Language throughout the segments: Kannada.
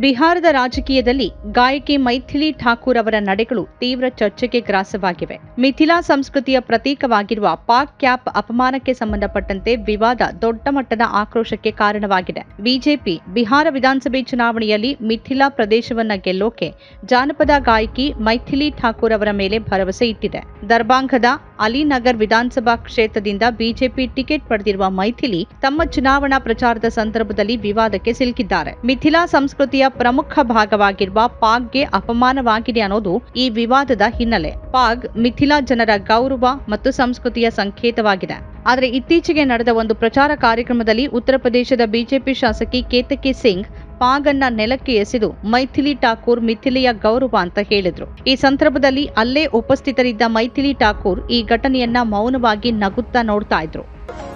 ಬಿಹಾರದ ರಾಜಕೀಯದಲ್ಲಿ ಗಾಯಕಿ ಮೈಥಿಲಿ ಠಾಕೂರ್ ಅವರ ನಡೆಗಳು ತೀವ್ರ ಚರ್ಚೆಗೆ ಗ್ರಾಸವಾಗಿವೆ. ಮಿಥಿಲಾ ಸಂಸ್ಕೃತಿಯ ಪ್ರತೀಕವಾಗಿರುವ ಪಾಕ್ ಕ್ಯಾಪ್ ಅಪಮಾನಕ್ಕೆ ಸಂಬಂಧಪಟ್ಟಂತೆ ವಿವಾದ ದೊಡ್ಡ ಮಟ್ಟದ ಆಕ್ರೋಶಕ್ಕೆ ಕಾರಣವಾಗಿದೆ. ಬಿಜೆಪಿ ಬಿಹಾರ ವಿಧಾನಸಭೆ ಚುನಾವಣೆಯಲ್ಲಿ ಮಿಥಿಲಾ ಪ್ರದೇಶವನ್ನ ಗೆಲ್ಲೋಕೆ ಜಾನಪದ ಗಾಯಕಿ ಮೈಥಿಲಿ ಠಾಕೂರ್ ಅವರ ಮೇಲೆ ಭರವಸೆ ಇಟ್ಟಿದೆ. ದರ್ಬಾಂಗದ ಅಲಿನಗರ್ ವಿಧಾನಸಭಾ ಕ್ಷೇತ್ರದಿಂದ ಬಿಜೆಪಿ ಟಿಕೆಟ್ ಪಡೆದಿರುವ ಮೈಥಿಲಿ ತಮ್ಮ ಚುನಾವಣಾ ಪ್ರಚಾರದ ಸಂದರ್ಭದಲ್ಲಿ ವಿವಾದಕ್ಕೆ ಸಿಲುಕಿದ್ದಾರೆ. ಮಿಥಿಲಾ ಸಂಸ್ಕೃತಿಯ ಪ್ರಮುಖ ಭಾಗವಾಗಿರುವ ಪಾಗ್ಗೆ ಅಪಮಾನವಾಗಿದೆ ಅನ್ನೋದು ಈ ವಿವಾದದ ಹಿನ್ನೆಲೆ. ಪಾಗ್ ಮಿಥಿಲಾ ಜನರ ಗೌರವ ಮತ್ತು ಸಂಸ್ಕೃತಿಯ ಸಂಕೇತವಾಗಿದೆ. ಆದರೆ ಇತ್ತೀಚೆಗೆ ನಡೆದ ಒಂದು ಪ್ರಚಾರ ಕಾರ್ಯಕ್ರಮದಲ್ಲಿ ಉತ್ತರ ಪ್ರದೇಶದ ಬಿಜೆಪಿ ಶಾಸಕಿ ಕೇತಕಿ ಸಿಂಗ್ ಪಾಗನ್ನ ನೆಲಕ್ಕೆ ಎಸೆದು ಮೈಥಿಲಿ ಠಾಕೂರ್ ಮಿಥಿಲೆಯ ಗೌರವ ಅಂತ ಹೇಳಿದ್ರು ಈ ಸಂದರ್ಭದಲ್ಲಿ ಅಲ್ಲೇ ಉಪಸ್ಥಿತರಿದ್ದ ಮೈಥಿಲಿ ಠಾಕೂರ್ ಈ ಘಟನೆಯನ್ನ ಮೌನವಾಗಿ ನಗುತ್ತಾ ನೋಡ್ತಾ ಇದ್ರು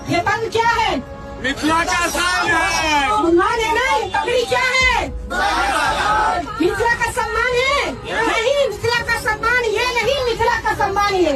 ये बंद क्या है मिथिला का शान है सम्मान है ना ये पगड़ी क्या है मिथिला का सम्मान है नहीं मिथिला का सम्मान ये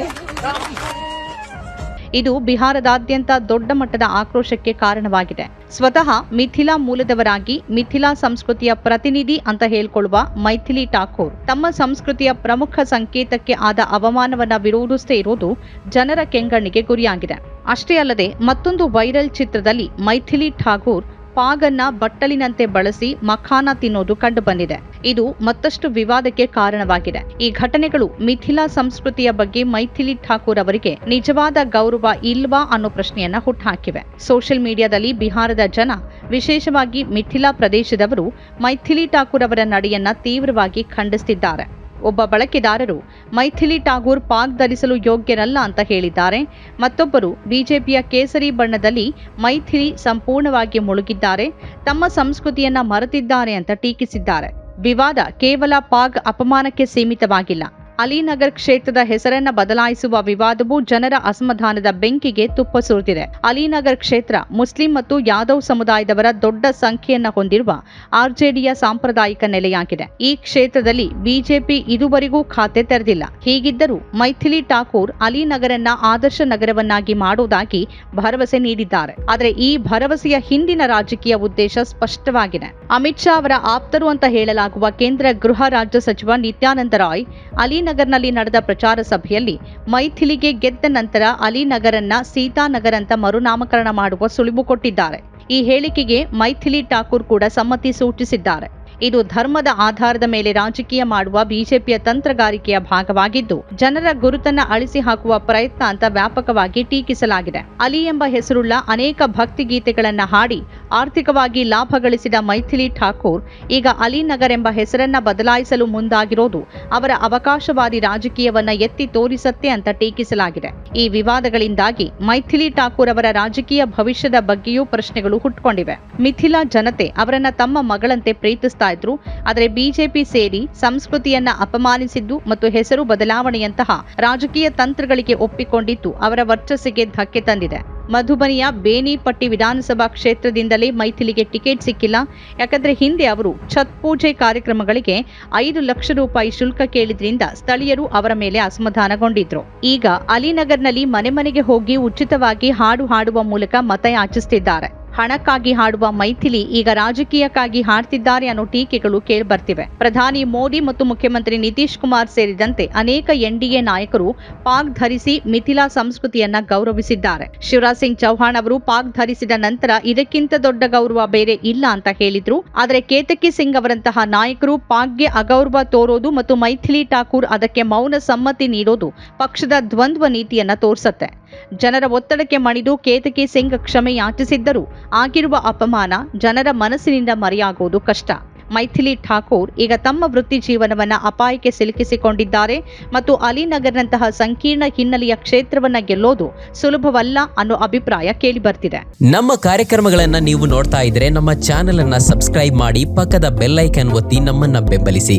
ಇದು ಬಿಹಾರದಾದ್ಯಂತ ದೊಡ್ಡ ಮಟ್ಟದ ಆಕ್ರೋಶಕ್ಕೆ ಕಾರಣವಾಗಿದೆ. ಸ್ವತಃ ಮಿಥಿಲಾ ಮೂಲದವರಾಗಿ ಮಿಥಿಲಾ ಸಂಸ್ಕೃತಿಯ ಪ್ರತಿನಿಧಿ ಅಂತ ಹೇಳ್ಕೊಳ್ಳುವ ಮೈಥಿಲಿ ಠಾಕೂರ್. ತಮ್ಮ ಸಂಸ್ಕೃತಿಯ ಪ್ರಮುಖ ಸಂಕೇತಕ್ಕೆ ಆದ ಅವಮಾನವನ್ನ ವಿರೋಧಿಸದೇ ಇರುವುದು ಜನರ ಕೆಂಗಣ್ಣಿಗೆ ಗುರಿಯಾಗಿದೆ. ಅಷ್ಟೇ ಅಲ್ಲದೆ ಮತ್ತೊಂದು ವೈರಲ್ ಚಿತ್ರದಲ್ಲಿ ಮೈಥಿಲಿ ಠಾಕೂರ್ ಪಾಗನ್ನ ಬಟ್ಟಲಿನಂತೆ ಬಳಸಿ ಮಖಾನ ತಿನ್ನೋದು ಕಂಡುಬಂದಿದೆ. ಇದು ಮತ್ತಷ್ಟು ವಿವಾದಕ್ಕೆ ಕಾರಣವಾಗಿದೆ. ಈ ಘಟನೆಗಳು ಮಿಥಿಲಾ ಸಂಸ್ಕೃತಿಯ ಬಗ್ಗೆ ಮೈಥಿಲಿ ಠಾಕೂರ್ ಅವರಿಗೆ ನಿಜವಾದ ಗೌರವ ಇಲ್ವಾ ಅನ್ನೋ ಪ್ರಶ್ನೆಯನ್ನ ಹುಟ್ಟುಹಾಕಿವೆ ಸೋಷಿಯಲ್ ಮೀಡಿಯಾದಲ್ಲಿ ಬಿಹಾರದ ಜನ, ವಿಶೇಷವಾಗಿ ಮಿಥಿಲಾ ಪ್ರದೇಶದವರು ಮೈಥಿಲಿ ಠಾಕೂರ್ ಅವರ ನಡೆಯನ್ನ ತೀವ್ರವಾಗಿ ಖಂಡಿಸುತ್ತಿದ್ದಾರೆ ಒಬ್ಬ ಬಳಕೆದಾರರು ಮೈಥಿಲಿ ಠಾಗೂರ್ ಪಾಕ್ ಧರಿಸಲು ಯೋಗ್ಯನಲ್ಲ ಅಂತ ಹೇಳಿದ್ದಾರೆ. ಮತ್ತೊಬ್ಬರು ಬಿಜೆಪಿಯ ಕೇಸರಿ ಬಣ್ಣದಲ್ಲಿ ಮೈಥಿಲಿ ಸಂಪೂರ್ಣವಾಗಿ ಮುಳುಗಿದ್ದಾರೆ. ತಮ್ಮ ಸಂಸ್ಕೃತಿಯನ್ನ ಮರೆತಿದ್ದಾರೆ ಅಂತ ಟೀಕಿಸಿದ್ದಾರೆ. ವಿವಾದ ಕೇವಲ ಪಾಗ್ ಅಪಮಾನಕ್ಕೆ ಸೀಮಿತವಾಗಿಲ್ಲ. ಅಲಿನಗರ್ ಕ್ಷೇತ್ರದ ಹೆಸರನ್ನ ಬದಲಾಯಿಸುವ ವಿವಾದವು ಜನರ ಅಸಮಾಧಾನದ ಬೆಂಕಿಗೆ ತುಪ್ಪ ಸುರಿದಿದೆ. ಅಲಿನಗರ್ ಕ್ಷೇತ್ರ ಮುಸ್ಲಿಂ ಮತ್ತು ಯಾದವ್ ಸಮುದಾಯದವರ ದೊಡ್ಡ ಸಂಖ್ಯೆಯನ್ನ ಹೊಂದಿರುವ ಆರ್ಜೆಡಿಯ ಸಾಂಪ್ರದಾಯಿಕ ನೆಲೆಯಾಗಿದೆ. ಈ ಕ್ಷೇತ್ರದಲ್ಲಿ ಬಿಜೆಪಿ ಇದುವರೆಗೂ ಖಾತೆ ತೆರೆದಿಲ್ಲ. ಹೀಗಿದ್ದರೂ ಮೈಥಿಲಿ ಠಾಕೂರ್ ಅಲಿನಗರನ್ನ ಆದರ್ಶ ನಗರವನ್ನಾಗಿ ಮಾಡುವುದಾಗಿ ಭರವಸೆ ನೀಡಿದ್ದಾರೆ. ಆದರೆ ಈ ಭರವಸೆಯ ಹಿಂದಿನ ರಾಜಕೀಯ ಉದ್ದೇಶ ಸ್ಪಷ್ಟವಾಗಿದೆ. ಅಮಿತ್ ಶಾ ಅವರ ಆಪ್ತರು ಅಂತ ಹೇಳಲಾಗುವ ಕೇಂದ್ರ ಗೃಹ ರಾಜ್ಯ ಸಚಿವ ನಿತ್ಯಾನಂದ ರಾಯ್ ಅಲಿನಗರ್ನಲ್ಲಿ ನಡೆದ ಪ್ರಚಾರ ಸಭೆಯಲ್ಲಿ ಮೈಥಿಲಿಗೆ ಗೆದ್ದ ನಂತರ ಅಲಿನಗರನ್ನ ಸೀತಾನಗರ್ ಅಂತ ಮರುನಾಮಕರಣ ಮಾಡುವ ಸುಳಿವು ಕೊಟ್ಟಿದ್ದಾರೆ. ಈ ಹೇಳಿಕೆಗೆ ಮೈಥಿಲಿ ಠಾಕೂರ್ ಕೂಡ ಸಮ್ಮತಿ ಸೂಚಿಸಿದ್ದಾರೆ. ಇದು ಧರ್ಮದ ಆಧಾರದ ಮೇಲೆ ರಾಜಕೀಯ ಮಾಡುವ ಬಿಜೆಪಿಯ ತಂತ್ರಗಾರಿಕೆಯ ಭಾಗವಾಗಿದ್ದು, ಜನರ ಗುರುತನ್ನ ಅಳಿಸಿ ಹಾಕುವ ಪ್ರಯತ್ನ ಅಂತ ವ್ಯಾಪಕವಾಗಿ ಟೀಕಿಸಲಾಗಿದೆ. ಅಲಿ ಎಂಬ ಹೆಸರುಳ್ಳ ಅನೇಕ ಭಕ್ತಿ ಗೀತೆಗಳನ್ನ ಹಾಡಿ, ಆರ್ಥಿಕವಾಗಿ ಲಾಭ ಗಳಿಸಿದ ಮೈಥಿಲಿ ಠಾಕೂರ್ ಈಗ ಅಲಿನಗರ್ ಎಂಬ ಹೆಸರನ್ನ ಬದಲಾಯಿಸಲು ಮುಂದಾಗಿರೋದು ಅವರ ಅವಕಾಶವಾದಿ ರಾಜಕೀಯವನ್ನ ಎತ್ತಿ ತೋರಿಸತ್ತೆ ಅಂತ ಟೀಕಿಸಲಾಗಿದೆ. ಈ ವಿವಾದಗಳಿಂದಾಗಿ ಮೈಥಿಲಿ ಠಾಕೂರ್ ಅವರ ರಾಜಕೀಯ ಭವಿಷ್ಯದ ಬಗ್ಗೆಯೂ ಪ್ರಶ್ನೆಗಳು ಹುಟ್ಟಿಕೊಂಡಿವೆ ಮಿಥಿಲಾ ಜನತೆ ಅವರನ್ನ ತಮ್ಮ ಮಗಳಂತೆ ಪ್ರೀತಿಸ್ತಾ ಇದ್ರು. ಆದರೆ ಬಿಜೆಪಿ ಸೇರಿ ಸಂಸ್ಕೃತಿಯನ್ನ ಅಪಮಾನಿಸಿದ್ದು ಮತ್ತು ಹೆಸರು ಬದಲಾವಣೆಯಂತಹ ರಾಜಕೀಯ ತಂತ್ರಗಳಿಗೆ ಒಪ್ಪಿಕೊಂಡಿದ್ದು ಅವರ ವರ್ಚಸ್ಸಿಗೆ ಧಕ್ಕೆ ತಂದಿದೆ. ಮಧುಬನಿಯ ಬೇನಿಪಟ್ಟಿ ವಿಧಾನಸಭಾ ಕ್ಷೇತ್ರದಿಂದಲೇ ಮೈಥಿಲಿಗೆ ಟಿಕೆಟ್ ಸಿಕ್ಕಿಲ್ಲ. ಯಾಕಂದ್ರೆ ಹಿಂದೆ ಅವರು ಛತ್ ಪೂಜೆ ಕಾರ್ಯಕ್ರಮಗಳಿಗೆ ಐದು ಲಕ್ಷ ರೂಪಾಯಿ ಶುಲ್ಕ ಕೇಳಿದ್ರಿಂದ ಸ್ಥಳೀಯರು ಅವರ ಮೇಲೆ ಅಸಮಾಧಾನಗೊಂಡಿದ್ರು. ಈಗ ಅಲಿನಗರ್ನಲ್ಲಿ ಮನೆ ಮನೆಗೆ ಹೋಗಿ ಉಚಿತವಾಗಿ ಹಾಡು ಹಾಡುವ ಮೂಲಕ ಮತ ಯಾಚಿಸುತ್ತಿದ್ದಾರೆ ಹಣಕ್ಕಾಗಿ ಹಾಡುವ ಮೈಥಿಲಿ ಈಗ ರಾಜಕೀಯಕ್ಕಾಗಿ ಹಾಡ್ತಿದ್ದಾರೆ ಅನ್ನೋ ಟೀಕೆಗಳು ಕೇಳಿಬರ್ತಿವೆ. ಪ್ರಧಾನಿ ಮೋದಿ ಮತ್ತು ಮುಖ್ಯಮಂತ್ರಿ ನಿತೀಶ್ ಕುಮಾರ್ ಸೇರಿದಂತೆ ಅನೇಕ ಎನ್ಡಿಎ ನಾಯಕರು ಪಾಕ್ ಧರಿಸಿ ಮಿಥಿಲಾ ಸಂಸ್ಕೃತಿಯನ್ನ ಗೌರವಿಸಿದ್ದಾರೆ. ಶಿವರಾಜ್ ಸಿಂಗ್ ಚೌಹಾಣ್ ಅವರು ಪಾಕ್ ಧರಿಸಿದ ನಂತರ ಇದಕ್ಕಿಂತ ದೊಡ್ಡ ಗೌರವ ಬೇರೆ ಇಲ್ಲ ಅಂತ ಹೇಳಿದ್ರು. ಆದರೆ ಕೇತಕಿ ಸಿಂಗ್ ಅವರಂತಹ ನಾಯಕರು ಪಾಕ್ಗೆ ಅಗೌರವ ತೋರೋದು ಮತ್ತು ಮೈಥಿಲಿ ಠಾಕೂರ್ ಅದಕ್ಕೆ ಮೌನ ಸಮ್ಮತಿ ನೀಡೋದು ಪಕ್ಷದ ದ್ವಂದ್ವ ನೀತಿಯನ್ನ ತೋರಿಸುತ್ತೆ. ಜನರ ಒತ್ತಡಕ್ಕೆ ಮಣಿದು ಕೇತಕಿ ಸಿಂಗ್ ಕ್ಷಮೆ ಯಾಚಿಸಿದ್ದರೂ ಆಗಿರುವ ಅಪಮಾನ ಜನರ ಮನಸ್ಸಿನಿಂದ ಮರೆಯಾಗುವುದು ಕಷ್ಟ. ಮೈಥಿಲಿ ಠಾಕೂರ್ ಈಗ ತಮ್ಮ ವೃತ್ತಿ ಜೀವನವನ್ನ ಅಪಾಯಕ್ಕೆ ಸಿಲುಕಿಸಿಕೊಂಡಿದ್ದಾರೆ ಮತ್ತು ಅಲಿನಗರ್ನಂತಹ ಸಂಕೀರ್ಣ ಹಿನ್ನೆಲೆಯ ಕ್ಷೇತ್ರವನ್ನ ಗೆಲ್ಲೋದು ಸುಲಭವಲ್ಲ ಅನ್ನೋ ಅಭಿಪ್ರಾಯ ಕೇಳಿಬರ್ತಿದೆ. ನಮ್ಮ ಕಾರ್ಯಕ್ರಮಗಳನ್ನ ನೀವು ನೋಡ್ತಾ ಇದ್ರೆ ನಮ್ಮ ಚಾನೆಲ್ ಅನ್ನ ಸಬ್ಸ್ಕ್ರೈಬ್ ಮಾಡಿ ಪಕ್ಕದ ಬೆಲ್ಲೈಕನ್ ಒತ್ತಿ ನಮ್ಮನ್ನ ಬೆಂಬಲಿಸಿ.